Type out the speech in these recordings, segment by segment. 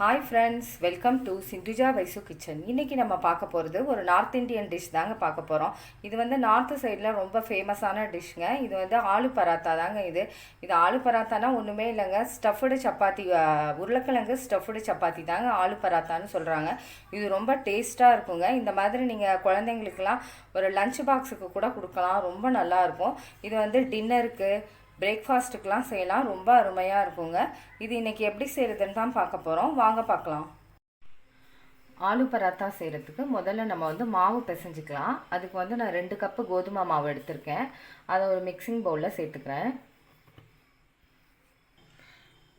Hi friends welcome to Sindhuja Vaishu kitchen இன்றைக்கி நம்ம பார்க்க போகிறது ஒரு நார்த் இந்தியன் டிஷ் தாங்க பார்க்க போகிறோம் இது வந்து நார்த்து சைடில் ரொம்ப ஃபேமஸான டிஷ்ங்க இது வந்து ஆலு பராத்தா தாங்க இது. இது ஆலு பராத்தானா ஒன்றுமே இல்லைங்க. ஸ்டஃப்டு சப்பாத்தி உருளைக்கிழங்கு ஸ்டஃப்டு சப்பாத்தி தாங்க ஆலு பராத்தான்னு சொல்கிறாங்க இது ரொம்ப டேஸ்ட்டாக இருக்குங்க. இந்த மாதிரி நீங்கள் குழந்தைங்களுக்கெல்லாம் ஒரு லஞ்ச் பாக்ஸுக்கு கூட கொடுக்கலாம். ரொம்ப நல்லா இருக்கும். இது வந்து டின்னருக்கு பிரேக்ஃபாஸ்ட்டுக்கெலாம் செய்யலாம். ரொம்ப அருமையாக இருக்குங்க. இது இன்றைக்கி எப்படி செய்கிறதுன்னு தான் பார்க்க போகிறோம் வாங்க பார்க்கலாம். ஆலு பராத்தா செய்கிறதுக்கு முதல்ல நம்ம வந்து மாவு பிசைஞ்சிக்கலாம். அதுக்கு வந்து நான் ரெண்டு கப்பு கோதுமை மாவு எடுத்திருக்கேன். அதை ஒரு மிக்சிங் பவுலில் சேர்த்துக்கிறேன்.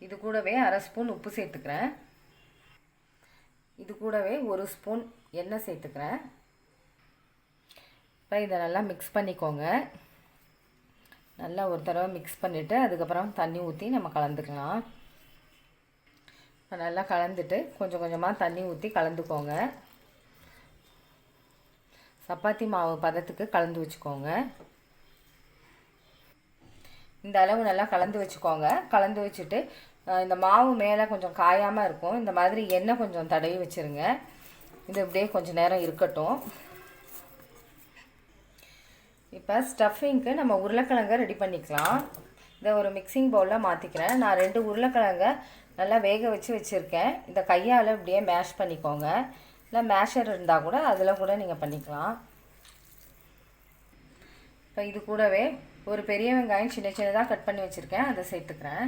இது கூடவே அரை ஸ்பூன் உப்பு சேர்த்துக்கிறேன். இது கூடவே ஒரு ஸ்பூன் எண்ணெய் சேர்த்துக்கிறேன். இப்போ இதை நல்லா மிக்ஸ் பண்ணிக்கோங்க. நல்லா ஒரு தடவை மிக்ஸ் பண்ணிவிட்டு அதுக்கப்புறம் தண்ணி ஊற்றி நம்ம கலந்துக்கலாம். இப்போ நல்லா கலந்துட்டு கொஞ்சம் கொஞ்சமாக தண்ணி ஊற்றி கலந்துக்கோங்க. சப்பாத்தி மாவு பதத்துக்கு கலந்து வச்சுக்கோங்க. இந்த அளவு நல்லா கலந்து வச்சுக்கோங்க. கலந்து வச்சுட்டு இந்த மாவு மேலே கொஞ்சம் காயாமல் இருக்கும். இந்த மாதிரி எண்ணெய் கொஞ்சம் தடவி வச்சுருங்க. இது இப்படியே கொஞ்சம் நேரம் இருக்கட்டும். இப்போ ஸ்டஃபிங்க்கு நம்ம உருளைக்கிழங்கை ரெடி பண்ணிக்கலாம். இதை ஒரு மிக்சிங் பவுலில் மாற்றிக்கிறேன் நான் ரெண்டு உருளைக்கிழங்கை நல்லா வேக வச்சு வச்சுருக்கேன். இந்த கையால் இப்படியே மேஷ் பண்ணிக்கோங்க. இல்லை மேஷர் இருந்தால் கூட அதில் கூட நீங்கள் பண்ணிக்கலாம். இப்போ இது கூடவே ஒரு பெரிய வெங்காயம் சின்ன சின்னதாக கட் பண்ணி வச்சுருக்கேன். அதை சேர்த்துக்கிறேன்.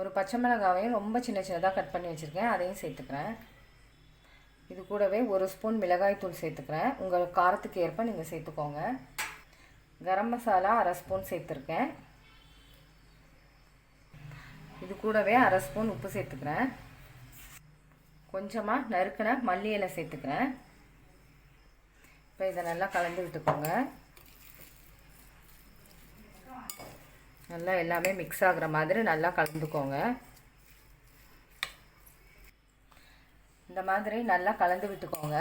ஒரு பச்சை மிளகாவையும் ரொம்ப சின்ன சின்னதாக கட் பண்ணி வச்சுருக்கேன். அதையும் சேர்த்துக்கிறேன். இது கூடவே ஒரு ஸ்பூன் மிளகாய்த்தூள் சேர்த்துக்கிறேன். உங்கள் காரத்துக்கு ஏற்ப நீங்கள் சேர்த்துக்கோங்க. கரம் மசாலா அரை ஸ்பூன் சேர்த்துருக்கேன். இது கூடவே அரை ஸ்பூன் உப்பு சேர்த்துக்கிறேன். கொஞ்சமாக நறுக்கின மல்லி இலை சேர்த்துக்கிறேன். இப்போ இதை நல்லா கலந்து விட்டுக்கோங்க. நல்லா எல்லாமே மிக்ஸ் ஆகுற மாதிரி நல்லா கலந்துக்கோங்க. இந்த மாதிரி நல்லா கலந்து விட்டுக்கோங்க.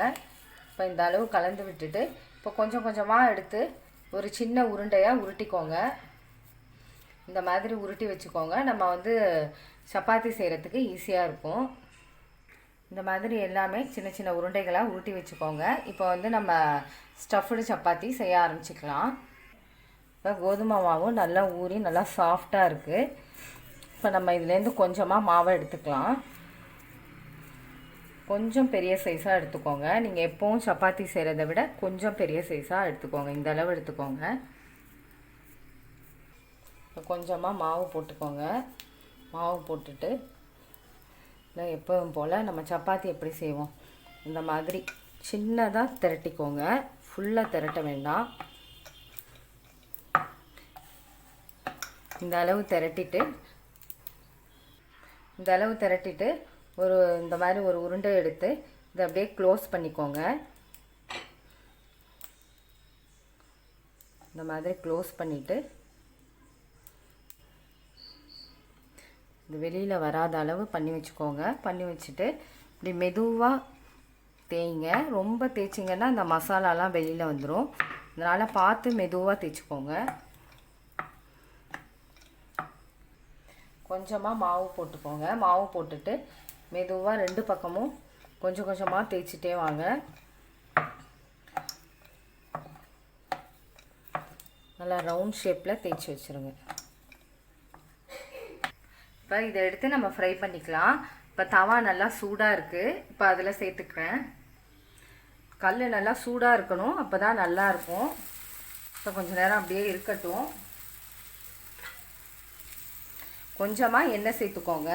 இப்போ இந்த அளவு கலந்து விட்டுட்டு இப்போ கொஞ்சம் கொஞ்சமாக எடுத்து ஒரு சின்ன உருண்டையாக உருட்டிக்கோங்க. இந்த மாதிரி உருட்டி வச்சுக்கோங்க. நம்ம வந்து சப்பாத்தி செய்கிறதுக்கு ஈஸியாக இருக்கும். இந்த மாதிரி எல்லாமே சின்ன சின்ன உருண்டைகளாக உருட்டி வச்சுக்கோங்க. இப்போ வந்து நம்ம ஸ்டஃப்டு சப்பாத்தி செய்ய ஆரம்பிச்சுக்கலாம். இப்போ கோதுமை மாவும் நல்லா ஊறி நல்லா சாஃப்டாக இருக்குது இப்போ நம்ம இதுலேருந்து கொஞ்சமாக மாவை எடுத்துக்கலாம். கொஞ்சம் பெரிய சைஸாக எடுத்துக்கோங்க. நீங்கள் எப்போவும் சப்பாத்தி செய்கிறத விட கொஞ்சம் பெரிய சைஸாக எடுத்துக்கோங்க. இந்த அளவு எடுத்துக்கோங்க. கொஞ்சமாக மாவு போட்டுக்கோங்க. மாவு போட்டுட்டு இல்லை எப்பவும் போல் நம்ம சப்பாத்தி எப்படி செய்வோம்? இந்த மாதிரி சின்னதாக திரட்டிக்கோங்க. ஃபுல்லாக திரட்ட வேண்டாம். இந்த அளவு திரட்டிட்டு இந்த அளவு திரட்டிட்டு ஒரு இந்த மாதிரி ஒரு உருண்டை எடுத்து இதை அப்படியே க்ளோஸ் பண்ணிக்கோங்க. இந்த மாதிரி க்ளோஸ் பண்ணிவிட்டு இது வெளியில் வராத அளவு பண்ணி வச்சுக்கோங்க. பண்ணி வச்சுட்டு இப்படி மெதுவாக தேய்ங்க. ரொம்ப தேய்ச்சிங்கன்னா இந்த மசாலாலாம் வெளியில் வந்துடும் அதனால் பார்த்து மெதுவாக தேய்ச்சிக்கோங்க. கொஞ்சமாக மாவு போட்டுக்கோங்க. மாவு போட்டுட்டு மெதுவாக ரெண்டு பக்கமும் கொஞ்சம் கொஞ்சமாக தேய்ச்சிட்டே வாங்க. நல்லா ரவுண்ட் ஷேப்பில் தேய்ச்சி வச்சுருங்க. இப்போ இதை எடுத்து நம்ம ஃப்ரை பண்ணிக்கலாம். இப்போ தவா நல்லா சூடாக இருக்குது இப்போ அதில் சேர்த்துக்கிறேன். கல் நல்லா சூடாக இருக்கணும். அப்போ தான் நல்லாயிருக்கும் இப்போ கொஞ்சம் நேரம் அப்படியே இருக்கட்டும். கொஞ்சமாக எண்ணெய் சேர்த்துக்கோங்க.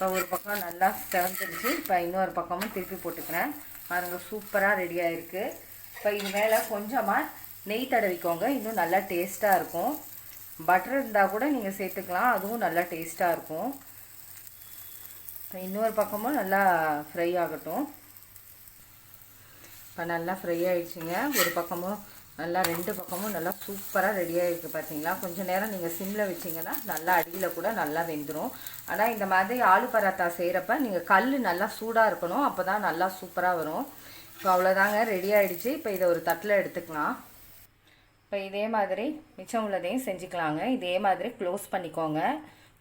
இப்போ ஒரு பக்கம் நல்லா செவந்துருச்சு. இப்போ இன்னொரு பக்கமும் திருப்பி போட்டுக்கிறேன். பாருங்க சூப்பராக ரெடி ஆகிருக்கு இப்போ இது மேலே கொஞ்சமாக நெய் தடவிக்கோங்க. இன்னும் நல்லா டேஸ்ட்டாக இருக்கும். பட்டர் இருந்தால் கூட நீங்கள் சேர்த்துக்கலாம். அதுவும் நல்லா டேஸ்ட்டாக இருக்கும். இப்போ இன்னொரு பக்கமும் நல்லா ஃப்ரை ஆகட்டும். இப்போ நல்லா ஃப்ரை ஆகிடுச்சிங்க ஒரு பக்கமும் நல்லா ரெண்டு பக்கமும் நல்லா சூப்பராக ரெடியாகிருக்கு பார்த்தீங்களா கொஞ்சம் நேரம் நீங்கள் சிம்மில் வச்சிங்கன்னா நல்லா அடியில் கூட நல்லா வெந்துடும் ஆனால் இந்த மாதிரி ஆலு பராத்தா செய்கிறப்ப நீங்கள் கல் நல்லா சூடாக இருக்கணும். அப்போ தான் நல்லா சூப்பராக வரும். இப்போ அவ்வளோதாங்க ரெடி ஆகிடுச்சு இப்போ இதை ஒரு தட்டில் எடுத்துக்கலாம். இப்போ இதே மாதிரி மிச்சம் உள்ளதையும் செஞ்சுக்கலாங்க. இதே மாதிரி க்ளோஸ் பண்ணிக்கோங்க.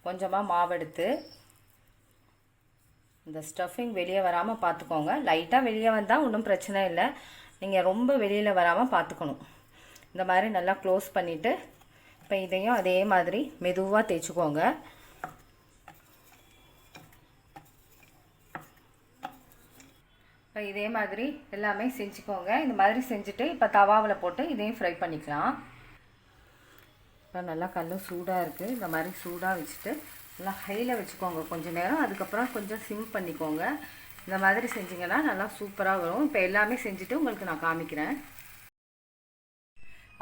கொஞ்சமாக மாவெடுத்து இந்த ஸ்டஃபிங் வெளியே வராமல் பார்த்துக்கோங்க லைட்டாக வெளியே வந்தால் ஒன்றும் பிரச்சனை இல்லை. நீங்கள் ரொம்ப வெளியில் வராமல் பார்த்துக்கணும் இந்த மாதிரி நல்லா க்ளோஸ் பண்ணிவிட்டு இப்போ இதையும் அதே மாதிரி மெதுவாக தேய்ச்சிக்கோங்க. இப்போ இதே மாதிரி எல்லாமே செஞ்சுக்கோங்க. இந்த மாதிரி செஞ்சுட்டு இப்போ தவாவில் போட்டு இதையும் ஃப்ரை பண்ணிக்கலாம். இப்போ நல்லா கல்லும் சூடாக இருக்குது இந்த மாதிரி சூடாக வச்சுட்டு நல்லா ஹையில் வச்சுக்கோங்க. கொஞ்சம் நேரம். அதுக்கப்புறம் கொஞ்சம் சிம் பண்ணிக்கோங்க. இந்த மாதிரி செஞ்சிங்கன்னா நல்லா சூப்பராக வரும். இப்போ எல்லாமே செஞ்சுட்டு உங்களுக்கு நான் காமிக்கிறேன்.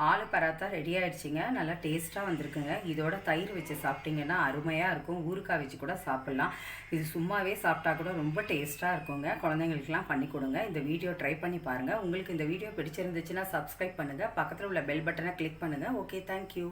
ஆலு பராத்தா ரெடி ஆயிடுச்சுங்க. நல்லா டேஸ்ட்டாக வந்திருக்குங்க. இதோட தயிர் வச்சு சாப்பிட்டிங்கன்னா அருமையாக இருக்கும். ஊறுக்காய் வச்சு கூட சாப்பிட்லாம். இது சும்மாவே சாப்பிட்டா கூட ரொம்ப டேஸ்ட்டாக இருக்குங்க. குழந்தைங்களுக்குலாம் பண்ணி கொடுங்க. இந்த வீடியோ ட்ரை பண்ணி பாருங்கள் உங்களுக்கு இந்த வீடியோ பிடிச்சிருந்துச்சுன்னா சப்ஸ்கிரைப் பண்ணுங்கள் பக்கத்தில் உள்ள பெல் பட்டனை கிளிக் பண்ணுங்கள் ஓகே தேங்க்யூ